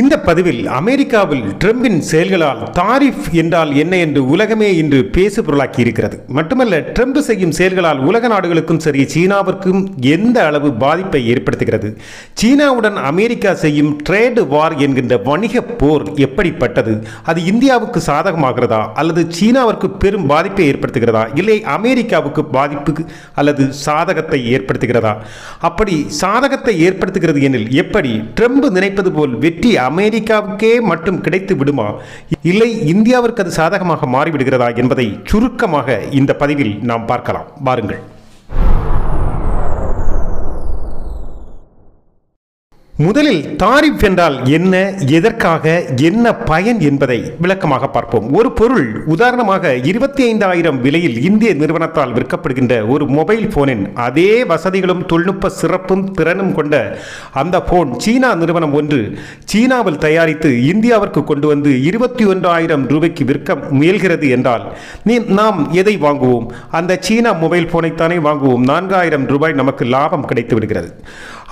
இந்த பதிவில் அமெரிக்காவில் ட்ரம்பின் செயல்களால் தாரிஃப் என்றால் என்ன என்று உலகமே இன்று பேசு பொருளாக்கி இருக்கிறது. மட்டுமல்ல ட்ரம்ப் செய்யும் செயல்களால் உலக நாடுகளுக்கும் சரி சீனாவிற்கும் எந்த அளவு பாதிப்பை ஏற்படுத்துகிறது? சீனாவுடன் அமெரிக்கா செய்யும் ட்ரேடு வார் என்கின்ற வணிக போர் எப்படிப்பட்டது? அது இந்தியாவுக்கு சாதகமாகிறதா? அல்லது சீனாவிற்கு பெரும் பாதிப்பை ஏற்படுத்துகிறதா? இல்லை அமெரிக்காவுக்கு பாதிப்பு அல்லது சாதகத்தை ஏற்படுத்துகிறதா? அப்படி சாதகத்தை ஏற்படுத்துகிறது எனில் எப்படி? ட்ரம்ப் நினைப்பது போல் வெற்றி அமெரிக்காவுக்கே மட்டும் கிடைத்து விடுமா? இல்லை இந்தியாவிற்கு அது சாதகமாக மாறிவிடுகிறதா என்பதை சுருக்கமாக இந்த பதிவில் நாம் பார்க்கலாம். பாருங்கள் முதலில் தாரிஃப் என்றால் என்ன எதற்காக என்ன பயன் என்பதை விளக்கமாக பார்ப்போம். ஒரு பொருள் உதாரணமாக இருபத்தி ஐந்தாயிரம் விலையில் இந்திய நிறுவனத்தால் விற்கப்படுகின்ற ஒரு மொபைல் போனின் அதே வசதிகளும் தொழில்நுட்ப சிறப்பும் திறனும் கொண்ட அந்த போன் சீனா நிறுவனம் ஒன்று சீனாவில் தயாரித்து இந்தியாவிற்கு கொண்டு வந்து இருபத்தி ஒன்றாயிரம் ரூபாய்க்கு விற்க முயல்கிறது என்றால் நீ நாம் எதை வாங்குவோம்? அந்த சீனா மொபைல் போனைத்தானே வாங்குவோம். நான்காயிரம் ரூபாய் நமக்கு லாபம் கிடைத்து விடுகிறது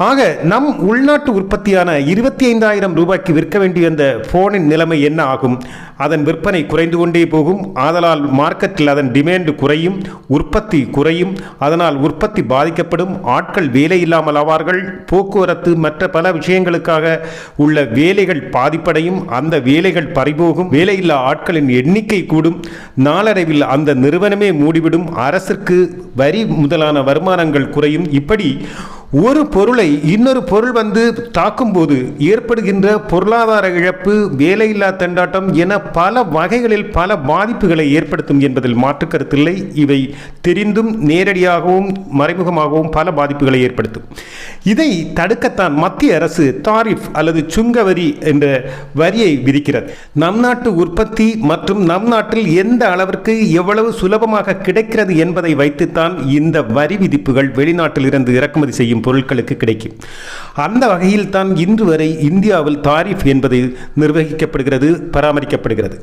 ஆக நம் உள்நாட்டு உற்பத்தியான இருபத்தி ஐந்தாயிரம் ரூபாய்க்கு விற்க வேண்டிய அந்த ஃபோனின் நிலைமை என்ன ஆகும்? அதன் விற்பனை குறைந்து கொண்டே போகும். ஆதலால் மார்க்கெட்டில் அதன் டிமாண்ட் குறையும் உற்பத்தி குறையும். அதனால் உற்பத்தி பாதிக்கப்படும். ஆட்கள் வேலை இல்லாமல் ஆவார்கள். போக்குவரத்து மற்ற பல விஷயங்களுக்காக உள்ள வேலைகள் பாதிப்படையும். அந்த வேலைகள் பறிபோகும். வேலையில்லா ஆட்களின் எண்ணிக்கை கூடும். நாளடைவில் அந்த நிறுவனமே மூடிவிடும். அரசிற்கு வரி முதலான வருமானங்கள் குறையும். இப்படி ஒரு பொருளை இன்னொரு பொருள் வந்து தாக்கும்போது ஏற்படுகின்ற பொருளாதார இழப்பு வேலையில்லா திண்டாட்டம் என பல வகைகளில் பல பாதிப்புகளை ஏற்படுத்தும் என்பதில் மாற்று கருத்தில்லை இவை தெரிந்தும் நேரடியாகவும் மறைமுகமாகவும் பல பாதிப்புகளை ஏற்படுத்தும். இதை தடுக்கத்தான் மத்திய அரசு தாரிஃப் அல்லது சுங்க வரி என்ற வரியை விதிக்கிறது. நம் நாட்டு உற்பத்தி மற்றும் நம் நாட்டில் எந்த அளவிற்கு எவ்வளவு சுலபமாக கிடைக்கிறது என்பதை வைத்துத்தான் இந்த வரி விதிப்புகள் வெளிநாட்டில் இருந்து இறக்குமதி செய்யும் செய்யும் பொருட்களுக்கு கிடைக்கும். அந்த வகையில் தான் இன்று வரை இந்தியாவில் தாரிஃப் என்பது நிர்வகிக்கப்படுகிறது பராமரிக்கப்படுகிறது.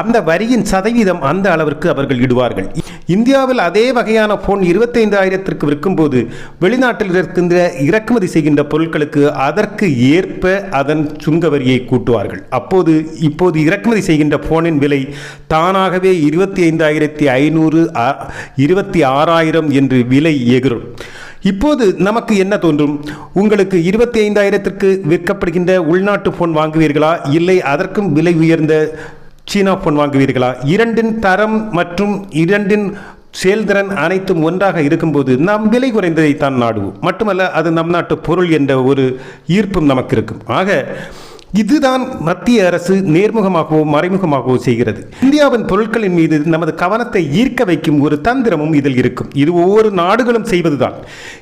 அந்த வரியின் சதவீதம் அந்த அளவிற்கு அவர்கள் இடுவார்கள். இந்தியாவில் அதே வகையான போன் இருபத்தைந்தாயிரத்திற்கு விற்கும்போது வெளிநாட்டில் இருக்கின்ற இறக்குமதி செய்கின்ற பொருட்களுக்கு அதற்கு ஏற்ப அதன் சுங்க வரியை கூட்டுவார்கள். அப்போது இப்போது இறக்குமதி செய்கின்ற போனின் விலை தானாகவே இருபத்தி ஐந்தாயிரத்தி ஐநூறு இருபத்தி ஆறாயிரம் என்று விலை எகிரும் இப்போது நமக்கு என்ன தோன்றும்? உங்களுக்கு இருபத்தி ஐந்தாயிரத்திற்கு விற்கப்படுகின்ற உள்நாட்டு போன் வாங்குவீர்களா? இல்லை அதற்கும் விலை உயர்ந்த சீனா போன் வாங்குவீர்களா? இரண்டின் தரம் மற்றும் இரண்டின் செயல்திறன் அனைத்தும் ஒன்றாக இருக்கும்போது நாம் விலை குறைந்ததை தான் நாடுவோம். மட்டுமல்ல அது நம் நாட்டு பொருள் என்ற ஒரு ஈர்ப்பும் நமக்கு இருக்கும். ஆக இதுதான் மத்திய அரசு நேர்முகமாகவோ மறைமுகமாகவோ செய்கிறது. இந்தியாவின் பொருட்களின் மீது நமது கவனத்தை ஈர்க்க வைக்கும் ஒரு தந்திரமும் இதில் இருக்கும். இது ஒவ்வொரு நாடுகளும் செய்வதுதான்.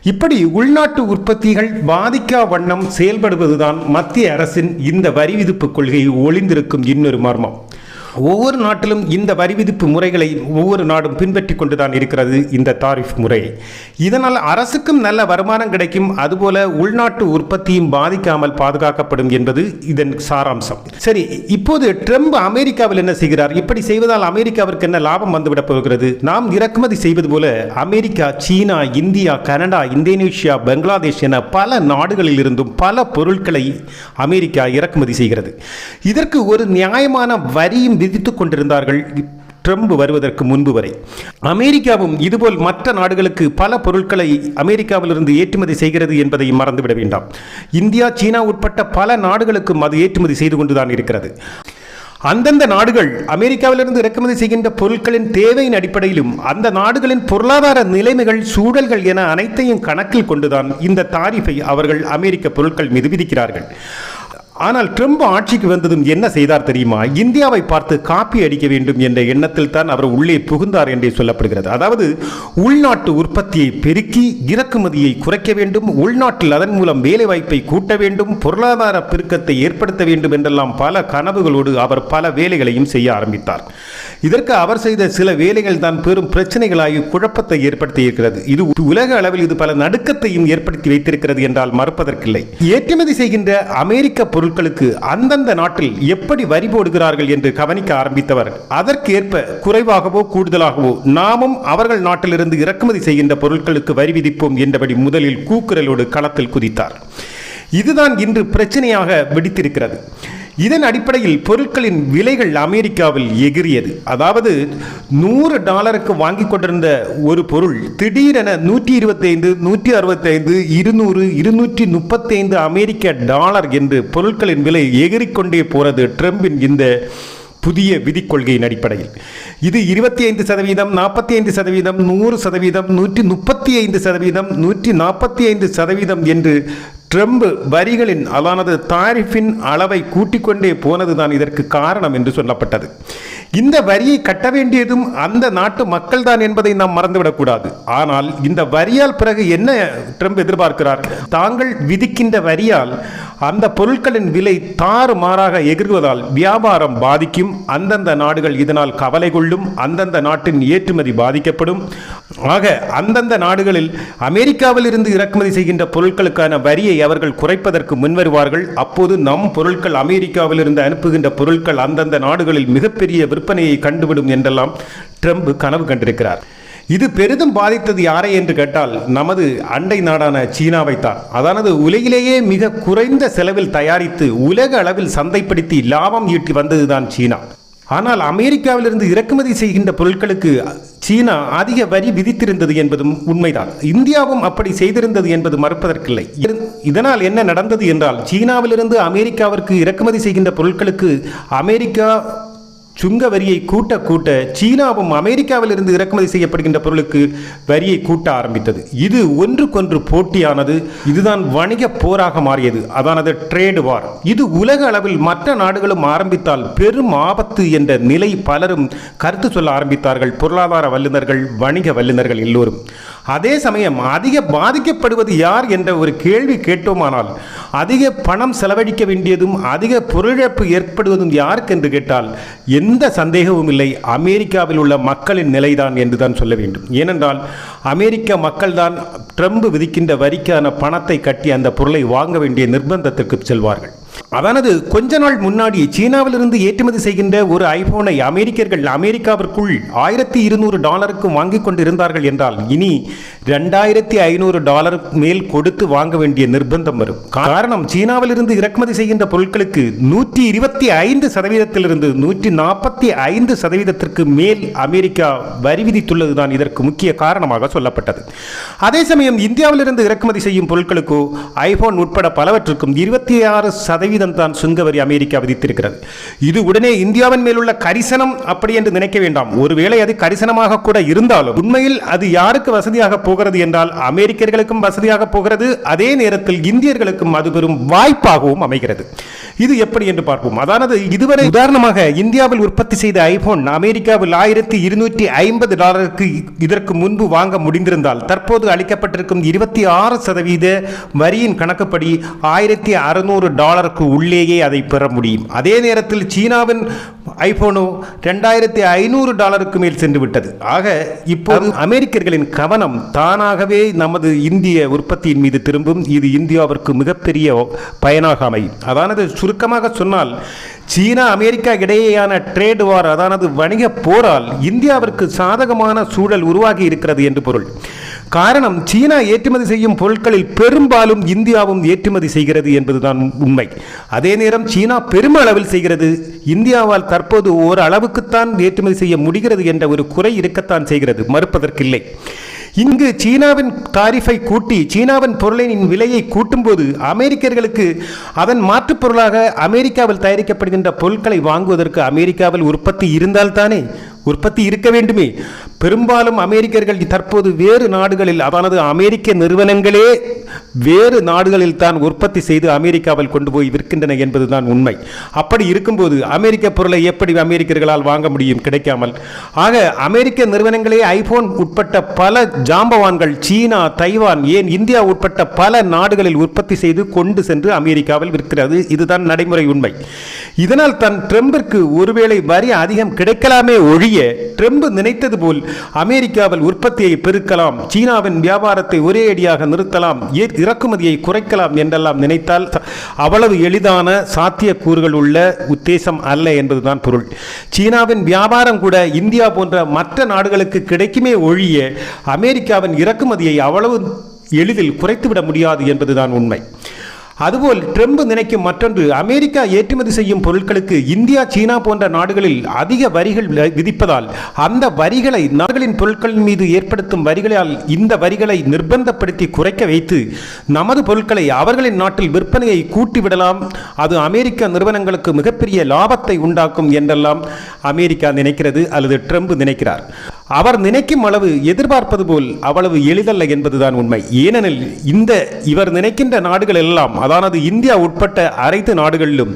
இப்படி உள்நாட்டு உற்பத்திகள் பாதிக்கா வண்ணம் செயல்படுவதுதான் மத்திய அரசின் இந்த வரி விதிப்பு கொள்கை ஒளிந்திருக்கும் இன்னொரு மர்மம். ஒவ்வொரு நாட்டிலும் இந்த வரி விதிப்பு முறைகளை ஒவ்வொரு நாடும் பின்பற்றி கொண்டுதான் இருக்கிறது இந்த தாரிஃப் முறை. இதனால் அரசுக்கும் நல்ல வருமானம் கிடைக்கும் அதுபோல உள்நாட்டு உற்பத்தியும் பாதிக்காமல் பாதுகாக்கப்படும் என்பது இதன் சாராம்சம். சரி இப்போது ட்ரம்ப் அமெரிக்காவில் என்ன செய்கிறார்? இப்படி செய்வதால் அமெரிக்காவிற்கு என்ன லாபம் வந்துவிடப் போகிறது? நாம் இறக்குமதி செய்வது போல America China India Canada Indonesia Bangladesh என பல நாடுகளில் இருந்தும் பல பொருட்களை அமெரிக்கா இறக்குமதி செய்கிறது. இதற்கு ஒரு நியாயமான வரியும் விதித்துக் கொண்டிருந்தார்கள் ட்ரம்ப் வருவதற்கு முன்பு வரை. அமெரிக்காவும் இதுபோல் மற்ற நாடுகளுக்கு பல பொருட்களை அமெரிக்காவிலிருந்து ஏற்றுமதி செய்கிறது என்பதை மறந்துவிட வேண்டாம். இந்தியா சீனா உட்பட்ட பல நாடுகளுக்கும் அது ஏற்றுமதி செய்து கொண்டுதான் இருக்கிறது. அந்தந்த நாடுகள் அமெரிக்காவிலிருந்து இறக்குமதி செய்கின்ற பொருட்களின் தேவையின் அடிப்படையிலும் அந்த நாடுகளின் பொருளாதார நிலைமைகள் சூழல்கள் என அனைத்தையும் கணக்கில் கொண்டுதான் இந்த தாரிஃபை அவர்கள் அமெரிக்க பொருட்கள் மீது விதிக்கிறார்கள். ஆனால் ட்ரம்ப் ஆட்சிக்கு வந்ததும் என்ன செய்தார் தெரியுமா? இந்தியாவை பார்த்து காப்பி அடிக்க வேண்டும் என்ற எண்ணத்தில் தான் அவர் உள்ளே புகுந்தார் என்றே சொல்லப்படுகிறது. அதாவது உள்நாட்டு உற்பத்தியை பெருக்கி இறக்குமதியை குறைக்க வேண்டும் உள்நாட்டில் அதன் மூலம் வேலைவாய்ப்பை கூட்ட வேண்டும் பொருளாதார பெருக்கத்தை ஏற்படுத்த வேண்டும் என்றெல்லாம் பல கனவுகளோடு அவர் பல வேலைகளையும் செய்ய ஆரம்பித்தார். இதற்கு அவர் செய்த சில வேலைகள் தான் பெரும் பிரச்சனைகளாகி குழப்பத்தை ஏற்படுத்தி இருக்கிறது. இது உலக அளவில் இது பல நடுக்கத்தையும் ஏற்படுத்தி வைத்திருக்கிறது என்றால் மறுப்பதற்கில்லை. ஏற்றுமதி செய்கின்ற அமெரிக்க பொருள் பொருட்களுக்கு அந்தந்த நாட்டில் எப்படி வரி போடுகிறார்கள் என்று கவனிக்க ஆரம்பித்தவர். அதற்கேற்ப குறைவாகவோ கூடுதலாகவோ நாமும் அவர்கள் நாட்டிலிருந்து இறக்குமதி செய்கின்ற பொருட்களுக்கு வரி விதிப்போம் என்றபடி முதலில் கூக்குரலோடு களத்தில் குதித்தார். இதுதான் இன்று பிரச்சனையாக வெடித்திருக்கிறது. இதன் அடிப்படையில் பொருட்களின் விலைகள் அமெரிக்காவில் எகிரியது அதாவது நூறு டாலருக்கு வாங்கி கொண்டிருந்த ஒரு பொருள் திடீரென நூற்றி இருபத்தைந்து நூற்றி அறுபத்தைந்து இருநூறு இருநூற்றி முப்பத்தைந்து அமெரிக்க டாலர் என்று பொருட்களின் விலை எகிரிக்கொண்டே போகிறது ட்ரம்பின் இந்த புதிய விதிக்கொள்கையின் அடிப்படையில். இது இருபத்தி ஐந்து சதவீதம் நாற்பத்தி ஐந்து சதவீதம் நூறு சதவீதம் நூற்றி முப்பத்தி ஐந்து சதவீதம் நூற்றி நாற்பத்தி ஐந்து சதவீதம் என்று ட்ரம்ப் வரிகளின் அதானது தாரிஃபின் அளவை கூட்டிக்கொண்டே போனதுதான் இதற்கு காரணம் என்று சொல்லப்பட்டது. இந்த வரியை கட்ட வேண்டியதும் அந்த நாட்டு மக்கள் தான் என்பதை நாம் மறந்துவிடக்கூடாது. ஆனால் இந்த வரியால் பிறகு என்ன ட்ரம்ப் எதிர்பார்க்கிறார்? தாங்கள் விதிக்கின்ற வரியால் அந்த பொருட்களின் விலை தாறுமாறாக எகிறுவதால் வியாபாரம் பாதிக்கும் அந்தந்த நாடுகள் இதனால் கவலை கொள்ளும் அந்தந்த நாட்டின் ஏற்றுமதி பாதிக்கப்படும். ஆக அந்தந்த நாடுகளில் அமெரிக்காவில் இருந்து இறக்குமதி செய்கின்ற பொருட்களுக்கான வரியை அவர்கள் குறைப்பதற்கு முன்வருவார்கள். அப்போது நம் பொருட்கள் அமெரிக்காவிலிருந்து அனுப்புகின்ற பொருட்கள் அந்தந்த நாடுகளில் மிகப்பெரிய விற்பனையை கண்டுவிடும் என்றெல்லாம் ட்ரம்ப் கனவு கண்டிருக்கிறார். இது பெரிதும் பாதித்தது யாரை என்று கேட்டால் நமது அண்டை நாடான சீனாவைத்தான். அதானது உலகிலேயே மிக குறைந்த செலவில் தயாரித்து உலக அளவில் சந்தைப்படுத்தி லாபம் ஈட்டி வந்ததுதான் சீனா. ஆனால் அமெரிக்காவிலிருந்து இறக்குமதி செய்கின்ற பொருட்களுக்கு சீனா அதிக வரி விதித்திருந்தது என்பதும் உண்மைதான். இந்தியாவும் அப்படி செய்திருந்தது என்பது மறுப்பதற்கில்லை. இதனால் என்ன நடந்தது என்றால் சீனாவிலிருந்து அமெரிக்காவிற்கு இறக்குமதி செய்கின்ற பொருட்களுக்கு அமெரிக்கா சுங்க வரியை கூட்ட கூட்ட சீனாவும் அமெரிக்காவிலிருந்து இறக்குமதி செய்யப்படுகின்ற பொருளுக்கு வரியை கூட்ட ஆரம்பித்தது. இது ஒன்றுக்கொன்று போட்டியானது. இதுதான் வணிக போராக மாறியது. அதானது ட்ரேடு வார் இது உலக அளவில் மற்ற நாடுகளும் ஆரம்பித்தால் பெரும் ஆபத்து என்ற நிலை பலரும் கருத்து சொல்ல ஆரம்பித்தார்கள். பொருளாதார வல்லுநர்கள் வணிக வல்லுநர்கள் எல்லோரும். அதே சமயம் அதிக பாதிக்கப்படுவது யார் என்ற ஒரு கேள்வி கேட்டோமானால் அதிக பணம் செலவழிக்க வேண்டியதும் அதிக பொருளிழப்பு ஏற்படுவதும் யாருக்கு என்று கேட்டால் எந்த சந்தேகமும் இல்லை. அமெரிக்காவில் உள்ள மக்களின் நிலைதான் என்றுதான் சொல்ல வேண்டும். ஏனென்றால் அமெரிக்க மக்கள்தான் ட்ரம்ப் விதிக்கின்ற வரிக்கான பணத்தை கட்டி அந்த பொருளை வாங்க வேண்டிய நிர்பந்தத்திற்கு செல்வார்கள். அதானது கொஞ்ச நாள் முன்னாடி சீனாவிலிருந்து ஏற்றுமதி செய்கின்ற ஒரு ஐபோனை அமெரிக்கர்கள் அமெரிக்காவிற்குள் ஆயிரத்தி இருநூறு டாலருக்கு வாங்கி கொண்டிருந்தார்கள் என்றால் இனி ரெண்டாயிரத்தி ஐநூறு டாலர் மேல் கொடுத்து வாங்க வேண்டிய நிர்பந்தம் வரும். காரணம் சீனாவிலிருந்து இறக்குமதி செய்கின்ற பொருட்களுக்கு நூற்றி இருபத்தி ஐந்து சதவீதத்திலிருந்து நூற்றி நாற்பத்தி ஐந்து சதவீதத்திற்கு மேல் அமெரிக்கா வரி விதித்துள்ளதுதான் இதற்கு முக்கிய காரணமாக சொல்லப்பட்டது. அதே சமயம் இந்தியாவிலிருந்து இறக்குமதி செய்யும் பொருட்களுக்கோ ஐபோன் உட்பட பலவற்றுக்கும் இருபத்தி ஆறு சதவீதம் தான் சுங்கவரி அமெரிக்கா விதித்திருக்கிறது. இது உடனே இந்தியாவின் மேலுள்ள கரிசனம் அப்படி என்று நினைக்க வேண்டாம். ஒருவேளை அது கரிசனமாக கூட இருந்தாலும் உண்மையில் அது யாருக்கு வசதியாக போகிறது என்றால் அமெரிக்கர்களுக்கும் வசதியாக போகிறது. அதே நேரத்தில் இந்தியர்களுக்கும் அது பெரும் வாய்ப்பாகவும் அமைகிறது. இது எப்படி என்று பார்ப்போம். அதானது இதுவரை உதாரணமாக இந்தியாவில் உற்பத்தி செய்த ஐபோன் அமெரிக்காவில் ஆயிரத்தி இருநூற்றி ஐம்பது டாலருக்கு இதற்கு முன்பு வாங்க முடிந்திருந்தால் தற்போது அளிக்கப்பட்டிருக்கும் இருபத்தி ஆறு சதவீத வரியின் கணக்குப்படி ஆயிரத்தி அறுநூறு டாலர் டாலருக்கு உள்ளேயே அதை பெற முடியும். அதே நேரத்தில் சீனாவின் ஐபோனோ ரெண்டாயிரத்தி ஐநூறு டாலருக்கு மேல் சென்று விட்டது. ஆக இப்போது அமெரிக்கர்களின் கவனம் தானாகவே நமது இந்திய உற்பத்தியின் மீது திரும்பும். இது இந்தியாவிற்கு மிகப்பெரிய பயனாக அமையும். அதானது சுருக்கமாக சொன்னால் சீனா அமெரிக்கா இடையேயான ட்ரேட் வார் அதானது வணிக போரால் இந்தியாவிற்கு சாதகமான சூழல் உருவாகி இருக்கிறது என்று பொருள். காரணம் சீனா ஏற்றுமதி செய்யும் பொருட்களில் பெரும்பாலும் இந்தியாவும் ஏற்றுமதி செய்கிறது என்பதுதான் உண்மை. அதே நேரம் சீனா பெருமளவில் செய்கிறது. இந்தியாவால் தற்போது ஓரளவுக்குத்தான் ஏற்றுமதி செய்ய முடிகிறது என்ற ஒரு குறை இருக்கத்தான் செய்கிறது. மறுப்பதற்கில்லை. இங்கு சீனாவின் தாரிஃபை கூட்டி சீனாவின் பொருளின் விலையை கூட்டும்போது அமெரிக்கர்களுக்கு அதன் மாற்றுப் பொருளாக அமெரிக்காவில் தயாரிக்கப்படுகின்ற பொருட்களை வாங்குவதற்கு அமெரிக்காவில் உற்பத்தி இருந்தால்தானே? உற்பத்தி இருக்க வேண்டுமே. பெரும்பாலும் அமெரிக்கர்கள் தற்போது வேறு நாடுகளில் அதானது அமெரிக்க நிறுவனங்களே வேறு நாடுகளில் தான் உற்பத்தி செய்து அமெரிக்காவில் கொண்டு போய் விற்கின்றன என்பதுதான் உண்மை. அப்படி இருக்கும்போது அமெரிக்க பொருளை எப்படி அமெரிக்கர்களால் வாங்க முடியும் கிடைக்காமல்? ஆக அமெரிக்க நிறுவனங்களே ஐபோன் உட்பட்ட பல ஜாம்பவான்கள் சீனா தைவான் ஏன் இந்தியா உட்பட்ட பல நாடுகளில் உற்பத்தி செய்து கொண்டு சென்று அமெரிக்காவில் விற்கிறது. இதுதான் நடைமுறை உண்மை. இதனால் தன் ட்ரம்பிற்கு ஒருவேளை வரி அதிகம் கிடைக்கலாமே ஒழிய ட்ரம்ப் நினைத்தது போல் அமெரிக்காவில் உற்பத்தியை பெருக்கலாம். சீனாவின் வியாபாரத்தை ஒரே அடியாக நிறுத்தலாம். ஏ- இறக்குமதியை குறைக்கலாம் என்றெல்லாம் நினைத்தால் அவ்வளவு எளிதான சாத்தியக்கூறுகள் உள்ள உத்தேசம் அல்ல என்பதுதான் பொருள். சீனாவின் வியாபாரம் கூட இந்தியா போன்ற மற்ற நாடுகளுக்கு கிடைக்குமே ஒழிய அமெரிக்காவின் இறக்குமதியை அவ்வளவு எளிதில் குறைத்துவிட முடியாது என்பதுதான் உண்மை. அதுபோல் ட்ரம்ப் நினைக்கும் மற்றொன்று அமெரிக்கா ஏற்றுமதி செய்யும் பொருட்களுக்கு இந்தியா சீனா போன்ற நாடுகளில் அதிக வரிகள் விதிப்பதால் அந்த வரிகளை நாடுகளின் பொருட்களின் மீது ஏற்படுத்தும் வரிகளால் இந்த வரிகளை நிர்பந்தப்படுத்தி குறைக்க வைத்து நமது பொருட்களை அவர்களின் நாட்டில் விற்பனையை கூட்டிவிடலாம். அது அமெரிக்க நிறுவனங்களுக்கு மிகப்பெரிய லாபத்தை உண்டாக்கும் என்றெல்லாம் அமெரிக்கா நினைக்கிறது அல்லது ட்ரம்ப் நினைக்கிறார். அவர் நினைக்கும் அளவு எதிர்பார்ப்பது போல் அவ்வளவு எளிதல்ல என்பதுதான் உண்மை. ஏனெனில் இந்த இவர் நினைக்கின்ற நாடுகள் எல்லாம் அதானது இந்தியா உட்பட்ட அனைத்து நாடுகளிலும்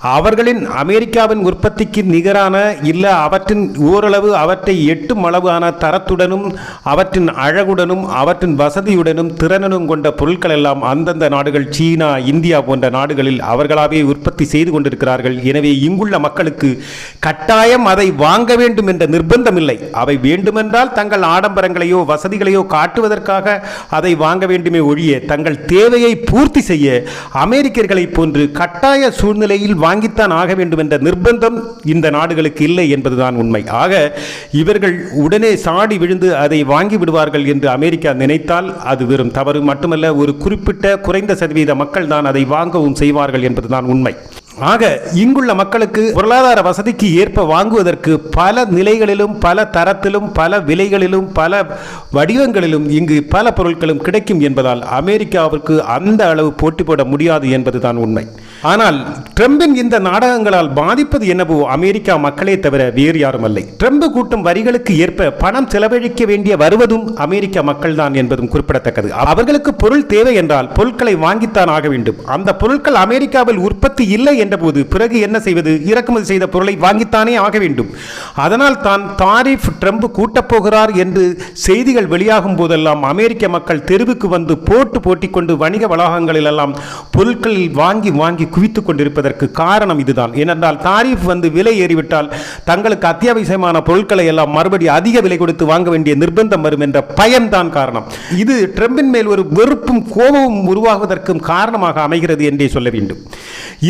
அவர்களின் அமெரிக்காவின் உற்பத்திக்கு நிகரான இல்லை அவற்றின் ஓரளவு அவற்றை எட்டும் அளவான தரத்துடனும் அவற்றின் அழகுடனும் அவற்றின் வசதியுடனும் திறனும் கொண்ட பொருட்கள் எல்லாம் அந்தந்த நாடுகள் சீனா இந்தியா போன்ற நாடுகளில் அவர்களாவே உற்பத்தி செய்து கொண்டிருக்கிறார்கள். எனவே இங்குள்ள மக்களுக்கு கட்டாயம் அதை வாங்க வேண்டும் என்ற நிர்பந்தம் இல்லை அவை வேண்டுமென்றால் தங்கள் ஆடம்பரங்களையோ வசதிகளையோ காட்டுவதற்காக அதை வாங்க வேண்டுமே ஒழிய தங்கள் தேவையை பூர்த்தி செய்ய அமெரிக்கர்களைப் போன்று கட்டாய சூழ்நிலையில் வாங்கித்தான் ஆக வேண்டும் என்ற நிர்பந்தம் இந்த நாடுகளுக்கு இல்லை என்பதுதான் உண்மை. ஆக இவர்கள் உடனே சாடி விழுந்து அதை வாங்கி விடுவார்கள் என்று அமெரிக்கா நினைத்தால் அது வெறும் தவறு மட்டுமல்ல ஒரு குறிப்பிட்ட குறைந்த சதவீத மக்கள் தான் அதை வாங்கவும் செய்வார்கள் என்பதுதான் உண்மை. ஆக இங்குள்ள மக்களுக்கு பொருளாதார வசதிக்கு ஏற்ப வாங்குவதற்கு பல நிலைகளிலும் பல தரத்திலும் பல விலைகளிலும் பல வடிவங்களிலும் இங்கு பல பொருட்களும் கிடைக்கும் என்பதால் அமெரிக்காவிற்கு அந்த அளவு போட்டி போட முடியாது என்பதுதான் உண்மை. ஆனால் ட்ரம்பின் இந்த நாடகங்களால் பாதிப்பது என்னவோ அமெரிக்கா மக்களே தவிர வேறு யாரும் அல்ல ட்ரம்ப் கூட்டும் வரிகளுக்கு ஏற்ப பணம் செலவழிக்க வேண்டிய வருவதும் அமெரிக்க மக்கள்தான் என்பதும் குறிப்பிடத்தக்கது. அவர்களுக்கு பொருள் தேவை என்றால் பொருட்களை வாங்கித்தான் ஆக வேண்டும். அந்த பொருட்கள் அமெரிக்காவில் உற்பத்தி இல்லை என்றபோது பிறகு என்ன செய்வது? இறக்குமதி செய்த பொருளை வாங்கித்தானே ஆக வேண்டும். அதனால் தான் தாரிஃப் ட்ரம்ப் கூட்டப்போகிறார் என்று செய்திகள் வெளியாகும் போதெல்லாம் அமெரிக்க மக்கள் தெருவுக்கு வந்து போட்டு போட்டிக் கொண்டு வணிக வளாகங்களிலெல்லாம் பொருட்களில் வாங்கி வாங்கி குவித்துக் கொண்டிருப்பதற்கு காரணம் இதுதான். ஏனென்றால் தாரிஃப் வந்து விலை ஏறிவிட்டால் தங்களுக்கு அத்தியாவசியமான பொருட்களை எல்லாம் மறுபடி அதிக விலை கொடுத்து வாங்க வேண்டிய நிர்பந்தம் வரும் என்ற பயம்தான் காரணம். இது ட்ரம்பின் மேல் ஒரு வெறுப்பும் கோபமும் உருவாகுவதற்கும் காரணமாக அமைகிறது என்றே சொல்ல வேண்டும்.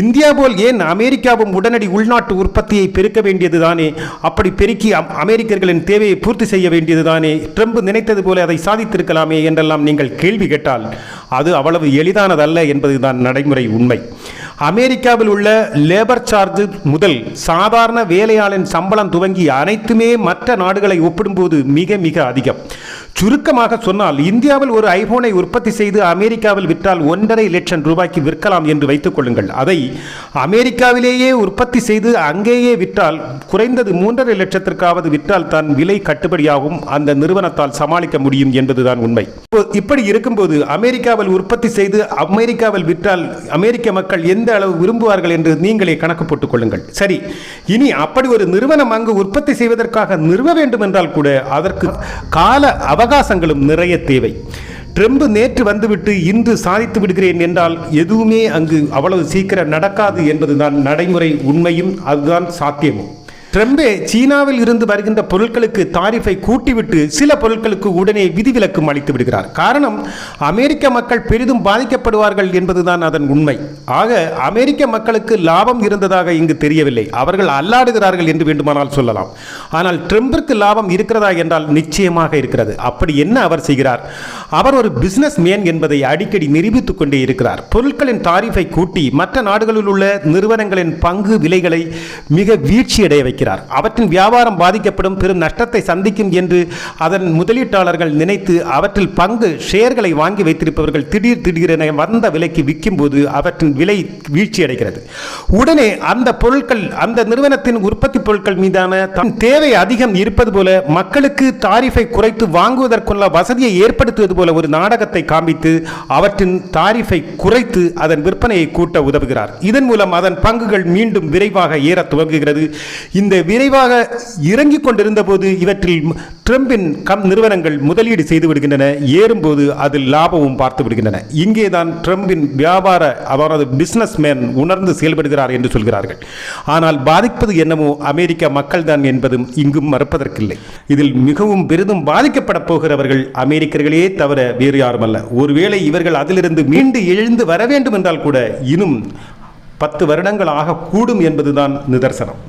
இந்தியா போல் ஏன் அமெரிக்காவும் உடனடி உள்நாட்டு உற்பத்தியை பெருக்க வேண்டியது தானே? அப்படி பெருக்கி அமெரிக்கர்களின் தேவையை பூர்த்தி செய்ய வேண்டியது தானே? ட்ரம்ப் நினைத்தது போல அதை சாதித்திருக்கலாமே என்றெல்லாம் நீங்கள் கேள்வி கேட்டால் அது அவ்வளவு எளிதானதல்ல என்பதுதான் நடைமுறை உண்மை. அமெரிக்காவில் உள்ள லேபர் சார்ஜ் முதல் சாதாரண வேலையாளின் சம்பளம் துவங்கி அனைத்துமே மற்ற நாடுகளை ஒப்பிடும்போது மிக மிக அதிகம். சுருக்கமாக சொன்னால் இந்தியாவில் ஒரு ஐபோனை உற்பத்தி செய்து அமெரிக்காவில் விற்றால் ஒன்றரை லட்சம் ரூபாய்க்கு விற்கலாம் என்று வைத்துக் கொள்ளுங்கள். அதை அமெரிக்காவிலேயே உற்பத்தி செய்து அங்கேயே விற்றால் குறைந்தது மூன்றரை லட்சத்திற்காவது விற்றால் தான் விலை கட்டுப்படியாகும். அந்த நிறுவனத்தால் சமாளிக்க முடியும் என்பதுதான் உண்மை. இப்படி இருக்கும்போது அமெரிக்காவில் உற்பத்தி செய்து அமெரிக்காவில் விற்றால் அமெரிக்க மக்கள் எந்த அளவு விரும்புவார்கள் என்று நீங்களே கணக்கு போட்டுக் கொள்ளுங்கள். சரி இனி அப்படி ஒரு நிறுவனம் அங்கு உற்பத்தி செய்வதற்காக நிறுவ வேண்டும் என்றால் கூட அதற்கு கால அவ அவகாசங்களும் நிறைய தேவை. ட்ரம்ப் நேற்று வந்துவிட்டு இன்று சாதித்து விடுகிறேன் என்றால் எதுவுமே அங்கு அவ்வளவு சீக்கிரம் நடக்காது என்பதுதான் நடைமுறை உண்மையும் அதுதான் சாத்தியமும். ட்ரம்பே சீனாவில் இருந்து வருகின்ற பொருட்களுக்கு தாரிஃபை கூட்டிவிட்டு சில பொருட்களுக்கு உடனே விதிவிலக்கும் அளித்து விடுகிறார். காரணம் அமெரிக்க மக்கள் பெரிதும் பாதிக்கப்படுவார்கள் என்பதுதான் அதன் உண்மை. ஆக அமெரிக்க மக்களுக்கு லாபம் இருந்ததாக இங்கு தெரியவில்லை. அவர்கள் அல்லாடுகிறார்கள் என்று வேண்டுமானால் சொல்லலாம். ஆனால் ட்ரம்பிற்கு லாபம் இருக்கிறதா என்றால் நிச்சயமாக இருக்கிறது. அப்படி என்ன அவர் செய்கிறார்? அவர் ஒரு பிசினஸ் மேன் என்பதை அடிக்கடி நிரூபித்துக் கொண்டே இருக்கிறார். பொருட்களின் தாரிஃபை கூட்டி மற்ற நாடுகளில் உள்ள நிறுவனங்களின் பங்கு விலைகளை மிக வீழ்ச்சியடைய வைக்கிறார். அவற்றின் வியாபாரம் பாதிக்கப்படும் பெரும் நஷ்டத்தை சந்திக்கும் என்று அதன் முதலீட்டாளர்கள் நினைத்து அவற்றில் பங்கு ஷேர்களை வாங்கி வைத்திருப்பவர்கள் திடீர் திடீரென வந்த விலைக்கு விற்கும் போது அவற்றின் விலை வீழ்ச்சி அடைகிறது. உடனே அந்த பொருட்கள் அந்த நிறுவனத்தின் உற்பத்தி பொருட்கள் மீதான தேவை அதிகம் இருப்பது போல மக்களுக்கு தாரிஃபை குறைத்து வாங்குவதற்குள்ள வசதியை ஏற்படுத்துவது போல ஒரு நாடகத்தை காண்பித்து அவற்றின் தாரிஃபை குறைத்து அதன் விற்பனையை கூட்ட உதவுகிறார். இதன் மூலம் அதன் பங்குகள் மீண்டும் விரைவாக ஏற துவங்குகிறது. இந்த இந்த விரைவாக இறங்கிக் கொண்டிருந்த போது இவற்றில் ட்ரம்பின் கம் நிறுவனங்கள் முதலீடு செய்து விடுகின்றன. ஏறும்போது அதில் லாபமும் பார்த்து விடுகின்றன. இங்கே தான் ட்ரம்பின் வியாபார அவரது பிஸ்னஸ் மேன் உணர்ந்து செயல்படுகிறார் என்று சொல்கிறார்கள். ஆனால் பாதிப்பது என்னமோ அமெரிக்க மக்கள் தான் என்பதும் இங்கும் மறுப்பதற்கில்லை. இதில் மிகவும் பெரிதும் பாதிக்கப்பட போகிறவர்கள் அமெரிக்கர்களே தவிர வேறு யாருமல்ல. ஒருவேளை இவர்கள் அதிலிருந்து மீண்டு எழுந்து வர வேண்டும் என்றால் கூட இன்னும் பத்து வருடங்கள் ஆகக்கூடும் என்பதுதான் நிதர்சனம்.